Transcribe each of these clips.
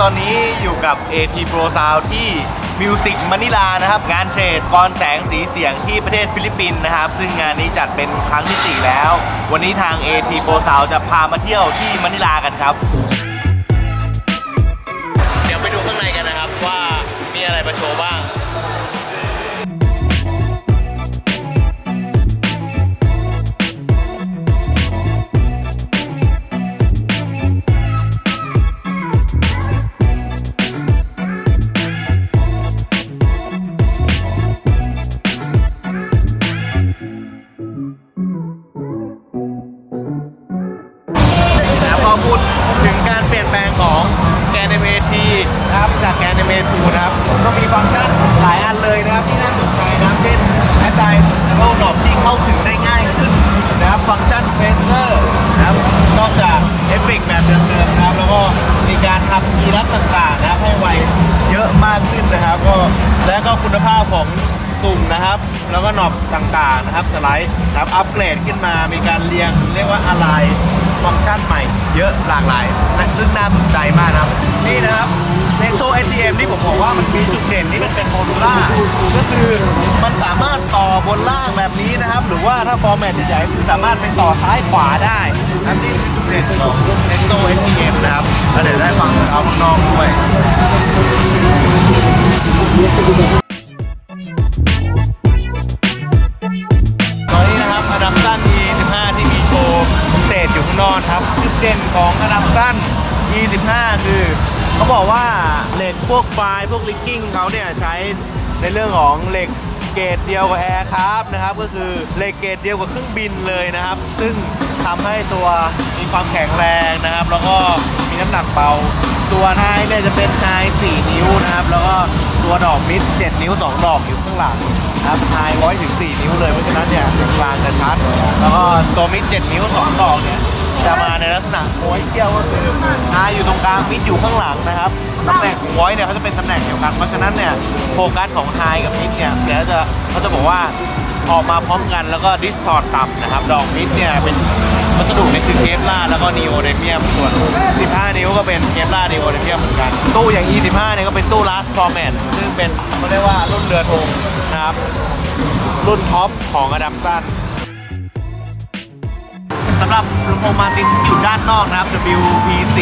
ตอนนี้อยู่กับ AT Pro Sound ที่ Music Manila นะครับ งานเทรดกรแสงสีเสียงที่ประเทศฟิลิปปินส์นะครับ ซึ่งงานนี้จัดเป็นครั้งที่ 4 แล้ว วันนี้ทาง AT Pro Sound จะพามาเที่ยวที่มะนิลากันครับ กแกนเมทูนะครับก็มีฟังก์ชันหลายอันเลยนะครับที่น่าสนใจนะครับเช่นแอสไซน์โลดอบที่เข้าถึงได้ง่ายขึ้นนะครับฟังก์ชันเฟเซอร์นะครับนอกจากเอฟเฟกต์แบบเดิมๆนะครับ แล้วก็มีการทำคีย์ลัดต่างๆนะครับให้ไวเยอะมากขึ้นนะครับ ก็และก็คุณภาพของตุ่มนะครับ แล้วก็หนอบต่างๆนะครับสไลด์นะครับอัปเกรดขึ้นมามีการเรียงเรียกว่าอะไรฟังก์ชันใหม่ เยอะหลากหลายและซึ่งน่าสนใจมากนะครับ นี่นะครับ Nexo ATM ที่ผมบอกว่ามันมีจุดเด่นที่มันเป็นโมดูล่าก็คือมันสามารถต่อบนล่างแบบนี้นะครับ หรือว่าถ้าฟอร์แมตใหญ่ๆสามารถไปต่อซ้ายขวาได้นะครับนี่คือจุดเด่นของ Nexo ATM นะครับแล้วเดี๋ยวได้ฟังเอาข้างนอกด้วยตอนนี้นะครับอดัมตัน E15 ที่มีโชว์พิเศษอยู่ข้างนอกครับจุดเด่นของอดัมตัน E15 คือ เขาบอกว่าเหล็กพวกปลายพวกลิกกิ้งเขาเนี่ยใช้ในเรื่องของเหล็กเกรดเดียวกับแอร์คราฟนะครับก็คือเหล็กเกรดเดียวกับเครื่องบินเลยนะครับ ซึ่งทำให้ตัวมีความแข็งแรงนะครับ แล้วก็มีน้ำหนักเบา ตัวท้ายเนี่ยจะเป็นท้าย4นิ้วนะครับ แล้วก็ตัวดอกมิด7นิ้ว 2 ดอกอยู่ข้างหลังนะครับท้ายร้อยถึง4นิ้วเลยเพราะฉะนั้นเนี่ยเสียงกลางจะชัด แล้วก็ตัวมิด7นิ้ว 2 ดอกเนี่ยจะมาในลักษณะโอยเกี่ยวก็คือ มิดอยู่ข้างหลังนะครับตำแหน่งของไว้เนี่ยเขาจะเป็นตำแหน่งเดียวกัน เพราะฉะนั้นเนี่ยโฟกัสของไฮกับมิดเนี่ยเดี๋ยวจะเขาจะบอกว่าออกมาพร้อมกันแล้วก็ดิสทอร์ต่ำนะครับ ดอกมิดเนี่ยเป็นวัสดุเนี่ยคือเคปลาแล้วก็นีโอเดเมียมส่วน 15 นิ้วก็เป็นเคปลานีโอเดเมียมเหมือนกัน ตู้อย่าง E15 เนี่ยก็เป็นตู้ลาสฟอร์แมตซึ่งเป็นเขาเรียกว่ารุ่นเรือธงนะครับรุ่นท็อปของอดัมตัน หรับลำโพงมาตินที่อยู่ด้านนอกนะครับ WPC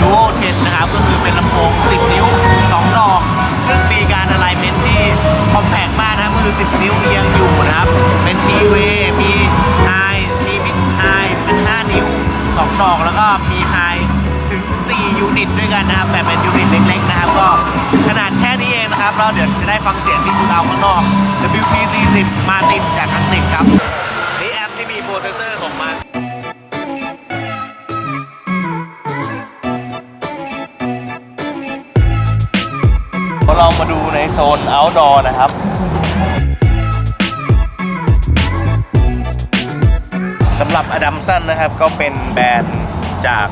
Duo 10 นะครับ ก็คือเป็นลำโพง 10 นิ้ว 2 ดอก ซึ่งมีการอะไลเมนที่คอมแพกมากนะครับคือ 10 นิ้วเรียงอยู่นะครับ เป็นทีเวมีไฮมีมิดไฮเป็น 5 นิ้ว 2 ดอกแล้วก็มีไฮถึง 4 ยูนิตด้วยกันนะครับแบบเป็นยูนิตเล็กๆนะครับ ก็ขนาดแค่นี้เองนะครับแล้วเดี๋ยวจะได้ฟังเสียงที่ชูดาวข้างนอก WPC 10 มาตินจากอังกฤษครับ โซน outdoor นะครับ สำหรับอดัมสันนะครับก็เป็นแบรนด์จาก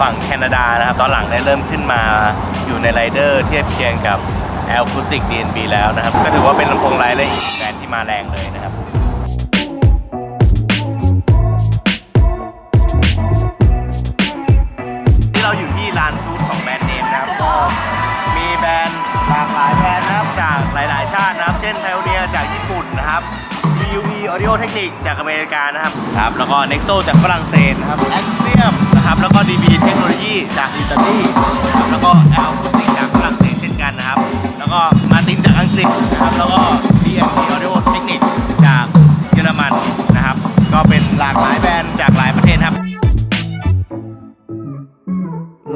ฝั่งแคนาดานะครับ ตอนหลังได้เริ่มขึ้นมาอยู่ในไรเดอร์เทียบเคียงกับ a c o u s t i c DNB แล้วนะครับ ก็ถือว่าเป็นลำโพงไร้และอีกแบรนด์ที่มาแรงเลยนะครับากหลายๆชาตินะครับ เช่นไทโอเนียจากญี่ปุ่นนะครับ VUE Audio Technic จากอเมริกานะครับครับ แล้วก็ Nexo จากฝรั่งเศสนะครับ Axiom นะครับ แล้วก็ DB Technology จากอิตาลีนะครับแล้วก็ L คุติจากฝรั่งเศสเช่นกันนะครับ แล้วก็มาตินจากอังกฤษนะครับ แล้วก็ BMP Audio Technic จากเยอรมันนะครับ ก็เป็นหลากหลายแบรนด์จากหลายประเทศครับ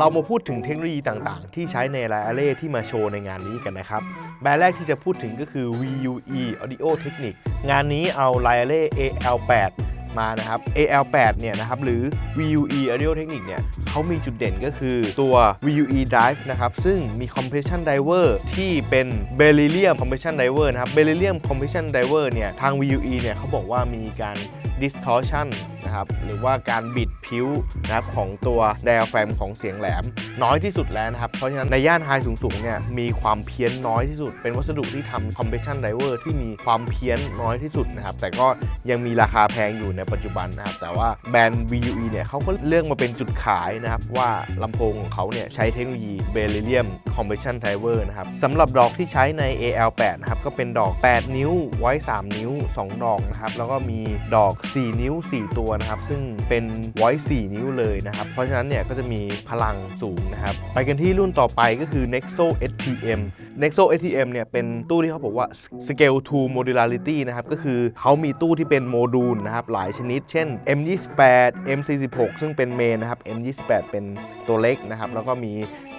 เรามาพูดถึงเทคโนโลยีต่างๆ ที่ใช้ในไลอาเล่ที่มาโชว์ในงานนี้กันนะครับ แบรนด์แรกที่จะพูดถึงก็คือ VUE Audio Technic งานนี้เอา l i a l e AL8 มานะครับ AL8 เนี่ยนะครับหรือ VUE Audio Technic เนี่ยเขามีจุดเด่นก็คือตัว VUE Drive นะครับซึ่งมี Compression Driver ที่เป็น Beryllium Compression Driver นะครับ Beryllium Compression Driver เนี่ยทาง VUE เนี่ยเขาบอกว่ามีการ distortion นะครับหรือว่าการบิดพิ้วนะครับของตัวไดอะแฟมของเสียงแหลม น้อยที่สุดแล้วนะครับเพราะฉะนั้นในย่านไฮสูงๆเนี่ยมีความเพี้ยนน้อยที่สุด เป็นวัสดุที่ทำ compression driver ที่มีความเพี้ยนน้อยที่สุดนะครับแต่ก็ยังมีราคาแพงอยู่ในปัจจุบันนะครับแต่ว่าแบรนด์ VUE เนี่ยเขาก็เลือกมาเป็นจุดขายนะครับว่าลำโพงของเขาเนี่ยใช้เทคโนโลยี Beryllium compression driver นะครับสำหรับดอกที่ใช้ใน AL8 นะครับก็เป็นดอก 8 นิ้วไว้ 3 นิ้ว 2 ดอกนะครับแล้วก็มีดอก 4 นิ้ว 4 ตัวนะครับ ซึ่งเป็นไว้4นิ้วเลยนะครับ เพราะฉะนั้นเนี่ยก็จะมีพลังสูงนะครับ ไปกันที่รุ่นต่อไปก็คือ Nexo STM Nexo STM เนี่ยเป็นตู้ที่เขาบอกว่า Scale to Modularity นะครับ ก็คือเขามีตู้ที่เป็นโมดูลนะครับ หลายชนิด เช่น M28 M46 ซึ่งเป็นเมนนะครับ M28 เป็นตัวเล็กนะครับ แล้วก็มี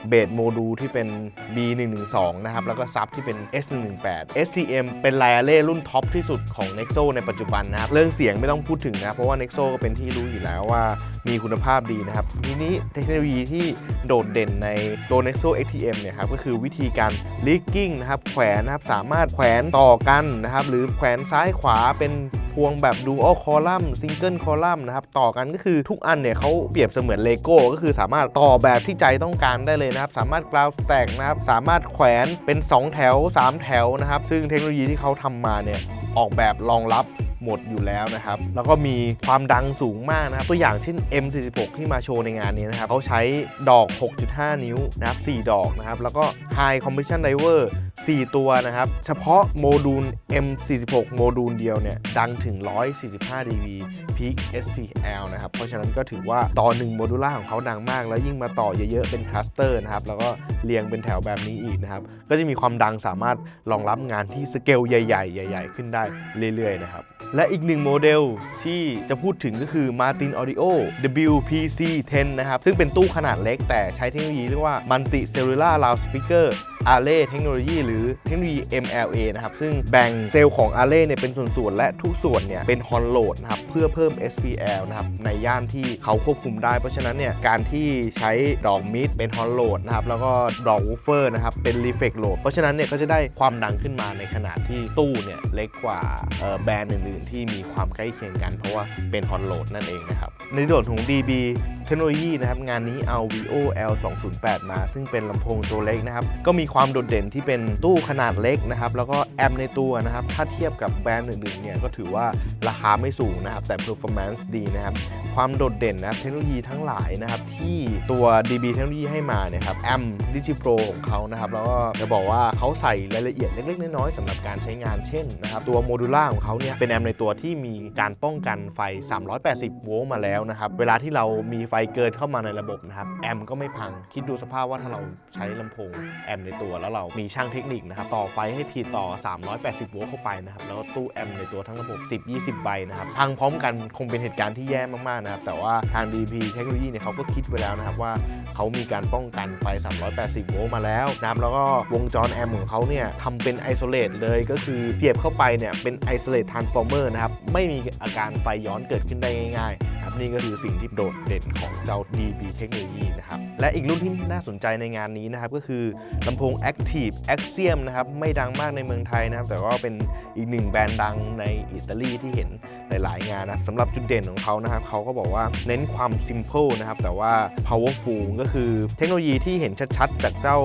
เบสโมดูลที่เป็น B112 นะครับ แล้วก็ซับที่เป็น S118 SCM เป็นไลอาเล่รุ่นท็อปที่สุดของ Nexo ในปัจจุบันนะครับ เรื่องเสียงไม่ต้องพูดถึงนะ เพราะว่า Nexo ก็เป็นที่รู้อยู่แล้วว่ามีคุณภาพดีนะครับ ทีนี้เทคโนโลยีที่โดดเด่นในตัว Nexo XTM เนี่ยครับ ก็คือวิธีการ leaking นะครับ แขวนนะครับ สามารถแขวนต่อกันนะครับ หรือแขวนซ้ายขวาเป็น พวงแบบ dual column single column นะครับ ต่อกันก็คือทุกอันเนี่ยเขาเปรียบเสมือนเลโก้ก็คือสามารถต่อแบบที่ใจต้องการได้เลยนะครับ สามารถกราวแตกนะครับ สามารถแขวนเป็น 2 แถว 3 แถวนะครับ ซึ่งเทคโนโลยีที่เขาทำมาเนี่ย ออกแบบรองรับหมดอยู่แล้วนะครับ แล้วก็มีความดังสูงมากนะครับ ตัวอย่างเช่น M46 ที่มาโชว์ในงานนี้นะครับเขาใช้ดอก 6.5 นิ้วนะครับ 4 ดอกนะครับ แล้วก็ High Compression Driver 4 ตัวนะครับ เฉพาะโมดูล M46 โมดูลเดียวเนี่ย ดังถึง 145 dB Peak SPL นะครับ เพราะฉะนั้นก็ถือว่าต่อ 1 โมดูล่าของเขาดังมาก แล้วยิ่งมาต่อเยอะๆ เป็นคลัสเตอร์นะครับ แล้วก็เรียงเป็นแถวแบบนี้อีกนะครับ ก็จะมีความดังสามารถรองรับงานที่สเกลใหญ่ ๆ ใหญ่ ๆ ขึ้นได้เรื่อยๆนะครับ และอีกหนึ่งโมเดลที่จะพูดถึงก็คือ Martin Audio WPC 10 นะครับ ซึ่งเป็นตู้ขนาดเล็กแต่ใช้เทคโนโลยีเรียกว่า Multi Cellular Loudspeaker Array เทคโนโลยีหรือเทคโนโลยี MLA นะครับ ซึ่งแบ่งเซลล์ของ Array เนี่ยเป็นส่วนๆ และทุกส่วนเนี่ยเป็น h o n load นะครับ เพื่อเพิ่ม SPL นะครับ ในย่านที่เขาควบคุมได้ เพราะฉะนั้นเนี่ยการที่ใช้ดอกมิดเป็น h o n load นะครับ แล้วก็ดอก woofer นะครับ เป็น reflect load เพราะฉะนั้นเนี่ยก็จะได้ความดังขึ้นมาในขนาดที่ตู้เนี่ยเล็กกว่าเอ่อแบรนด์อื่นๆ ที่มีความใกล้เคียงกัน เพราะว่าเป็นฮอนโหลดนั่นเองนะครับในส่วนของ DB ทคโนโลยีนะครับงานนี้เอา VO L208 มา ซึ่งเป็นลำโพงตัวเล็กนะครับ ก็มีความโดดเด่นที่เป็นตู้ขนาดเล็กนะครับ แล้วก็แอมป์ในตัวนะครับ ถ้าเทียบกับแบรนด์อื่นๆเนี่ยก็ถือว่าราคาไม่สูงนะครับ แต่ performance ดีนะครับ ความโดดเด่นนะครับเทคโนโลยีทั้งหลายนะครับที่ตัว DB เทคโนโลยีให้มาเนี่ยครับแอม Digipro ของเขานะครับแล้วก็จะบอกว่าเขาใส่รายละเอียดเล็กๆน้อยๆสำหรับการใช้งานเช่นนะครับตัวโมดูล่าของเขาเนี่ยเป็นแอมในตัวที่มีการป้องกันไฟ 380 โวลต์มาแล้วนะครับเวลาที่เรามีไฟเกินเข้ามาในระบบนะครับแอมก็ไม่พัง คิดดูสภาพว่าถ้าเราใช้ลำโพงแอมในตัวแล้วเรามีช่างเทคนิคนะครับต่อไฟให้ผิดต่อ 380 โวลต์เข้าไปนะครับแล้วก็ตู้แอมในตัวทั้งระบบ 10-20 ใบนะครับพังพร้อมกันคงเป็นเหตุการณ์ที่แย่มากๆนะครับแต่ว่าทาง DP เทคโนโลยีเนี่ยเขาก็คิดไว้แล้วนะครับว่าเขามีการป้องกันไฟ 380 โวลต์มาแล้วนะครับแล้วก็วงจรแอมของเขาเนี่ยทำเป็นไอโซเลตเลยก็คือเสียบเข้าไปเนี่ยเป็นไอโซเลตทรานส์ฟอร์เมอร์นะครับไม่มีอาการไฟย้อนเกิดขึ้นได้ง่ายๆครับนี่ก็คือสิ่งที่โดดเด่นของเจ้า DB เทคโนโลยีนะครับ และอีกรุ่นที่น่าสนใจในงานนี้นะครับ ก็คือลำโพง Active Axiom นะครับ ไม่ดังมากในเมืองไทยนะครับ แต่ก็เป็นอีกหนึ่งแบรนด์ดังในอิตาลีที่เห็น หลาย ๆ งานนะสำหรับจุดเด่นของเขานะครับเขาก็บอกว่าเน้นความ simple นะครับ แต่ว่า powerful ก็คือเทคโนโลยีที่เห็นชัด ๆ จากเจ้า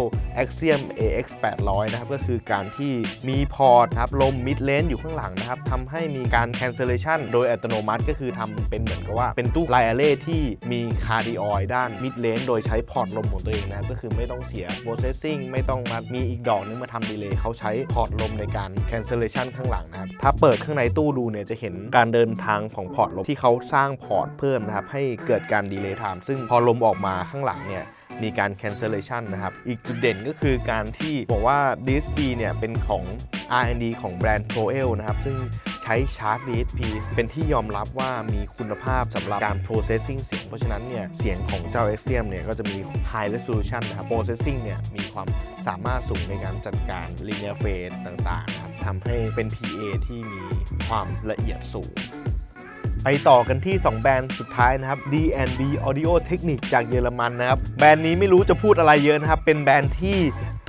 Axiom AX 800นะครับ ก็คือการที่มีพอร์ตครับลม mid range อยู่ข้างหลังนะครับทำให้มีการ cancellation โดยอัตโนมัติก็คือทำเป็นเหมือนกับว่าเป็นตู้ไลอาเล่ที่มีคาร์ดิออยด้าน mid range โดยใช้พอร์ตลมของตัวเองนะก็คือไม่ต้องเสีย processing ไม่ต้องมามีอีกดอกนึงมาทำดีเลย์เขาใช้พอร์ตลมในการ cancellation ข้างหลังนะครับถ้าเปิดข้างในตู้ดูเนี่ยจะเห็นการเดินทางของพอร์ตลมที่เขาสร้างพอร์ตเพิ่มนะครับให้เกิดการดีเลย์ไทม์ซึ่งพอลมออกมาข้างหลังเนี่ยมีการ cancellation นะครับ อีกจุดเด่นก็คือการที่บอกว่า DSP เนี่ยเป็นของ R&D ของแบรนด์ Proel นะครับ ซึ่ง ใช้ชาร์จ DSP เป็นที่ยอมรับว่ามีคุณภาพสำหรับการ processing เสียง เพราะฉะนั้นเนี่ยเสียงของเจ้า Axiom เนี่ยก็จะมี high resolution นะครับ processing เนี่ยมีความสามารถสูงในการจัดการ linear phase ต่างๆครับทำให้เป็น PA ที่มีความละเอียดสูงไปต่อกันที่ 2 แบรนด์สุดท้ายนะครับ D&B Audio Technic จากเยอรมันนะครับ แบรนด์นี้ไม่รู้จะพูดอะไรเยอะนะครับ เป็นแบรนด์ที่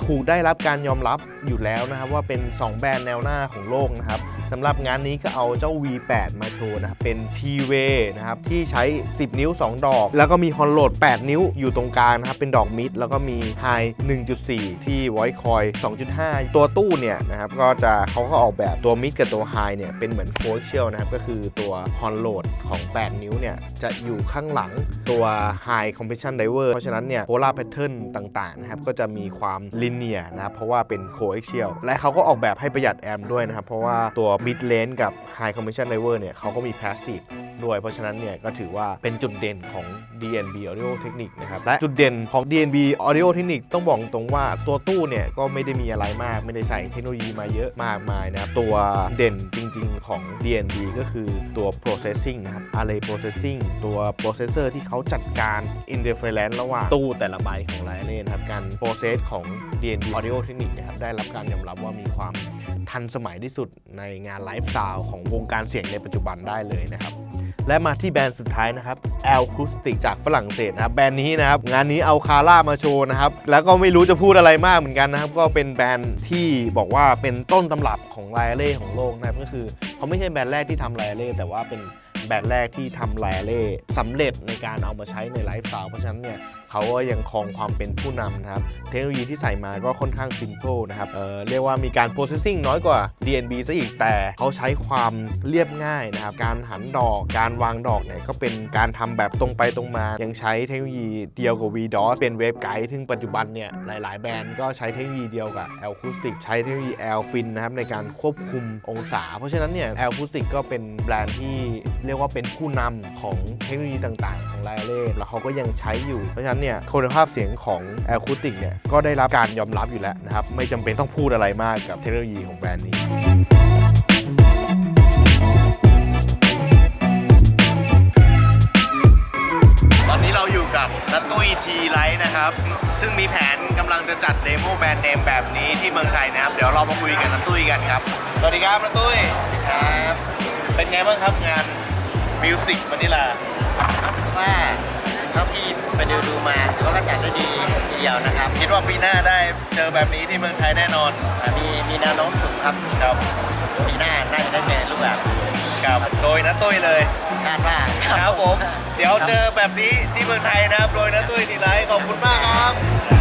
ถูกได้รับการยอมรับอยู่แล้วนะครับว่าเป็น 2 แบรนด์แนวหน้าของโลกนะครับสำหรับงานนี้ก็เอาเจ้า V8 มาโชว์นะครับเป็น T-Way นะครับที่ใช้ 10 นิ้ว 2 ดอก แล้วก็มีฮอนโหลด8นิ้วอยู่ตรงกลางนะครับเป็นดอกมิด แล้วก็มี High 1.4 ที่ Voice Coil 2.5 ตัวตู้เนี่ยนะครับก็จะเขาก็ออกแบบตัวมิดกับตัว High เนี่ยเป็นเหมือน Coaxial นะครับก็คือตัวฮอนโหลดของ 8 นิ้วเนี่ยจะอยู่ข้างหลังตัว High Compression Driver เพราะฉะนั้นเนี่ย Polar Pattern ต่างๆนะครับก็จะมีความ linear นะครับเพราะว่าเป็น Coaxial และเขาก็ออกแบบให้ประหยัดแอมด้วยนะครับ เพราะว่าตัว Mid Range กับ High Compression Driver เนี่ยเขาก็มี Passive ด้วย เพราะฉะนั้นเนี่ยก็ถือว่าเป็นจุดเด่นของ DNB Audio Technique นะครับ และจุดเด่นของ DNB Audio Technique ต้องบอกตรงว่าตัวตู้เนี่ยก็ไม่ได้มีอะไรมาก ไม่ได้ใส่เทคโนโลยีมาเยอะมากมายนะครับ ตัวเด่นจริงๆของ DNB ก็คือตัว processing นะครับ array processing ตัว processor ที่เขาจัดการ interference ระหว่างตู้แต่ละใบของไลเน่นะครับ การ process ของ DNB Audio Technique นะครับได้รับการยอมรับว่ามีความทันสมัยที่สุดในงานไลฟ์สไตล์ของวงการเสียงในปัจจุบันได้เลยนะครับ และมาที่แบรนด์สุดท้ายนะครับ a l c o u s t i c จากฝรั่งเศสนะครับแบรนด์นี้นะครับ งานนี้เอาคาร่ามาโชว์นะครับ แล้วก็ไม่รู้จะพูดอะไรมากเหมือนกันนะครับ ก็เป็นแบรนด์ที่บอกว่าเป็นต้นตำรับของไลเล่ของโลกนะครับก็คือเขาไม่ใช่แบรนด์แรกที่ทำไลเล่แต่ว่าเป็นแบรนด์แรกที่ทำไลเล่สำเร็จในการเอามาใช้ในไลฟ์สไตล์เพราะฉะนั้นเนี่ย เขาก็ยังครองความเป็นผู้นำนะครับ เทคโนโลยีที่ใส่มาก็ค่อนข้าง simple นะครับเเรียกว่ามีการ processing น้อยกว่า DNB ซะอีกแต่เขาใช้ความเรียบง่ายนะครับ การหันดอกการวางดอกเนี่ยก็เป็นการทำแบบตรงไปตรงมา ยังใช้เทคโนโลยีเดียวกับ VDOS เป็นเวฟไกด์ถึงปัจจุบันเนี่ยหลาย ๆ แบรนด์ก็ใช้เทคโนโลยีเดียวกับ Acoustic ใช้เทคโนโลยี Alfin นะครับในการควบคุมองศา เพราะฉะนั้นเนี่ย Acoustic ก็เป็นแบรนด์ที่เรียกว่าเป็นผู้นำของเทคโนโลยีต่าง ๆ ของไลเล่แล้วเขาก็ยังใช้อยู่เพราะฉะนั้นเนี่ยคุณภาพเสียงของ Acoustic เนี่ยก็ได้รับการยอมรับอยู่แล้วนะครับ ไม่จำเป็นต้องพูดอะไรมากกับเทคโนโลยีของแบรนด์นี้ตอนนี้เราอยู่กับนัตุ้ยทีไลท์นะครับ ซึ่งมีแผนกำลังจะจัดเดโมแบรนด์เนมแบบนี้ที่เมืองไทยนะครับ เดี๋ยวเรามาคุยกับนัตุ้ยกันครับ สวัสดีครับนัตุ้ยครับ เป็นไงบ้างครับงานมิวสิกมานิลา ว่าเท่าที่ไปดูดูมาเขาก็จัดได้ดีทีเดียวนะครับ คิดว่าปีหน้าได้เจอแบบนี้ที่เมืองไทยแน่นอนอ่ามีมีแนวโน้มสูงครับครับปีหน้าน่าจะได้เจอรูปแบบครับโดยนัตุ้ยเลย คาดว่าครับผม เดี๋ยวเจอแบบนี้ที่เมืองไทยนะครับโดยนัตุ้ยทีไลท์ขอบคุณมากครับ